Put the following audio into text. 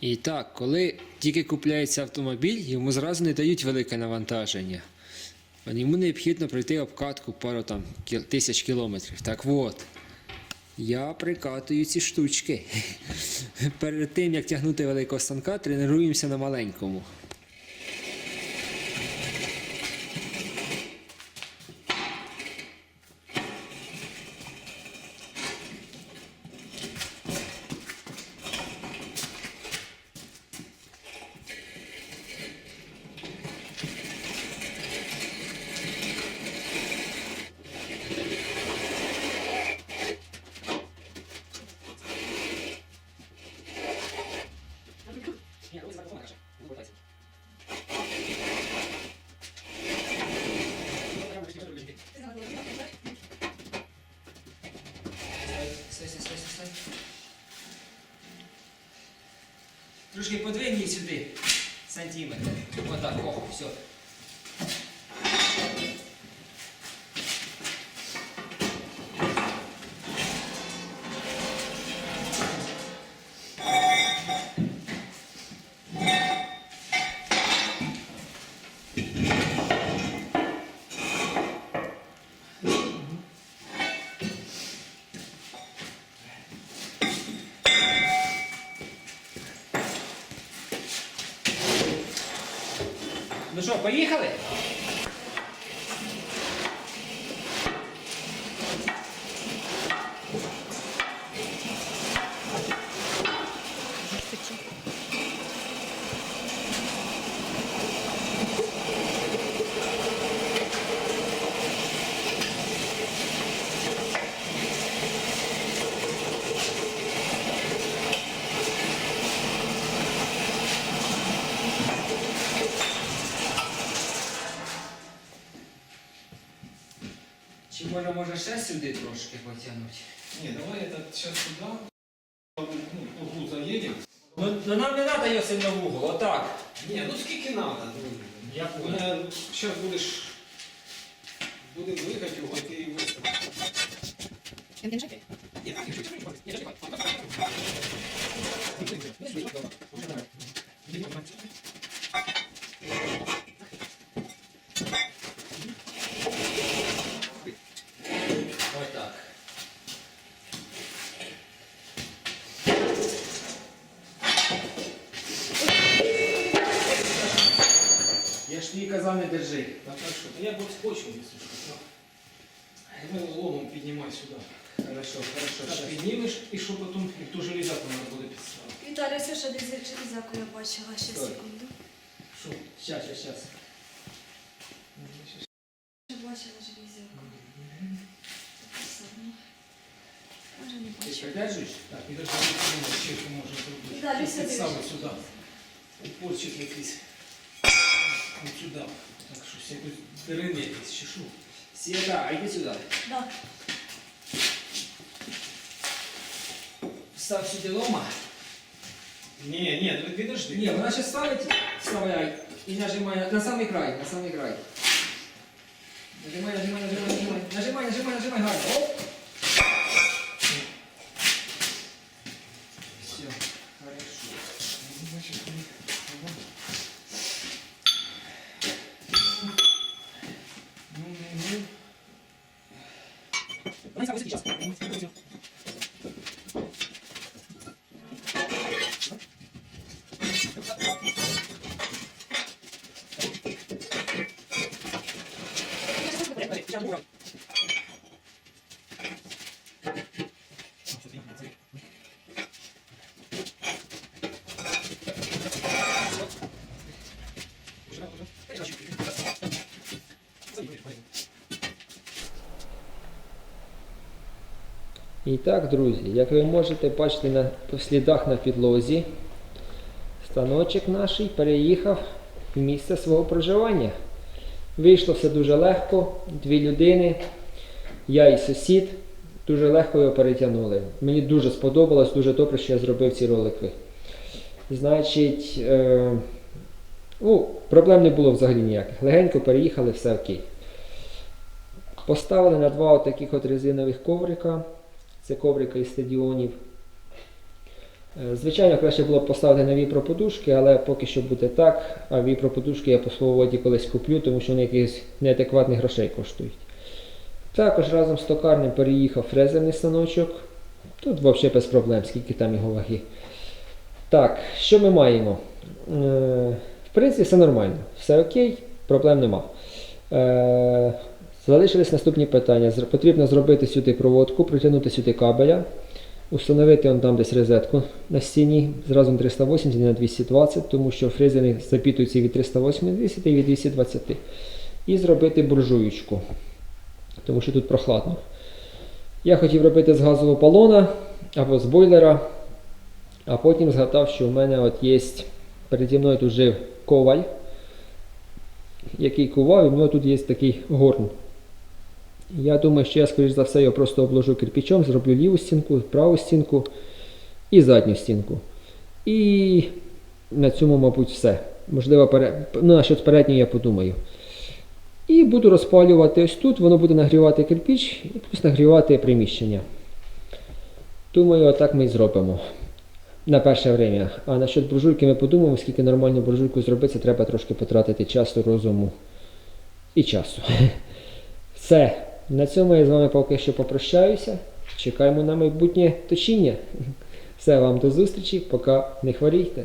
І так, коли тільки купляється автомобіль, йому зразу не дають велике навантаження. Йому необхідно пройти обкатку пару там тисяч кілометрів. Так от, я прикатую ці штучки. Перед тим, як тягнути великого станка, тренуємося на маленькому. Трошки подвинь сюди. Сантиметр. Отак, о, все. Ну що, поїхали? Чи може, може ще сюди трошки потягнути? Не, давай этот сейчас сюда, ну, по углу заедем. Ну, ну нам не треба його сильно в угол, отак. Не, ну скільки надо. Ну, Я понял. Сейчас будешь, будем двигать его, и ты выставишь. Нет, Ж не держи. Так, хорошо. Я вот скотчем, если что. Давай ломом поднимай сюда. Хорошо, хорошо. Так, щас. и что потом, и в ту железяку надо будет писать. Віталій, все ще десь железяку я бачила, ще Стой. секунду. Що? Щас, щас, щас. Ще бачила железяку. Може не Ти бачила. придержуєш? Так, и даже не еще что можно сделать. Віталій, сюди. Саме сюда. Упорчик якийсь. Вот сюда. Так що всяку дырини якісь чешу. Сіда, а йди сюди. Да. Став сюди лома. Не, не, ну подожди. Ні, вона ще ставить, вставляй і нажимає на самий край, на самий край. Нажимай, нажимай, нажимай, нажимай. Нажимай, нажимай, нажимай, гарно. Оп. І так, друзі, як ви можете бачити на по слідах на підлозі, станочок наш переїхав в місце свого проживання. Вийшло все дуже легко, дві людини, я і сусід, дуже легко його перетягнули. Мені дуже сподобалось, дуже добре, що я зробив ці ролики. Значить, е, ну, проблем не було взагалі ніяких. Легенько переїхали, все окей. Поставили на два таких от резинових коврика. Це коврика із стадіонів. Е, Звичайно, краще було б поставити на віпроподушки, але поки що буде так. А віпроподушки я по свободі колись куплю, тому що вони якісь неадекватних грошей коштують. Також разом з токарним переїхав фрезерний станочок. Тут взагалі без проблем, скільки там його ваги. Так, що ми маємо? Е, в принципі, все нормально. Все окей, проблем нема. Залишились наступні питання. Потрібно зробити сюди проводку, протягнути сюди кабеля, установити он там десь розетку на стіні зразу на 380 на 220, тому що фрезери запітуються від 380 і від 220. І зробити буржуючку, тому що тут прохладно. Я хотів робити з газового балона або з бойлера, а потім згадав, що в мене от є переді мною тут жив коваль, який кував, і в нього тут є такий горн. Я думаю, що я, скоріш за все, його просто обложу кирпичом, зроблю ліву стінку, праву стінку і задню стінку. І на цьому, мабуть, все. Можливо, пере... ну, насчет передньої я подумаю. І буду розпалювати ось тут, воно буде нагрівати кирпіч і плюс нагрівати приміщення. Думаю, отак ми і зробимо. На перше время. А насчет буржуйки ми подумаємо, скільки нормальну буржуйку зробити, це треба трошки потратити часу, розуму і часу. Все. На цьому я з вами поки що попрощаюся. Чекаємо на майбутнє точіння. Все, вам до зустрічі, поки не хворійте.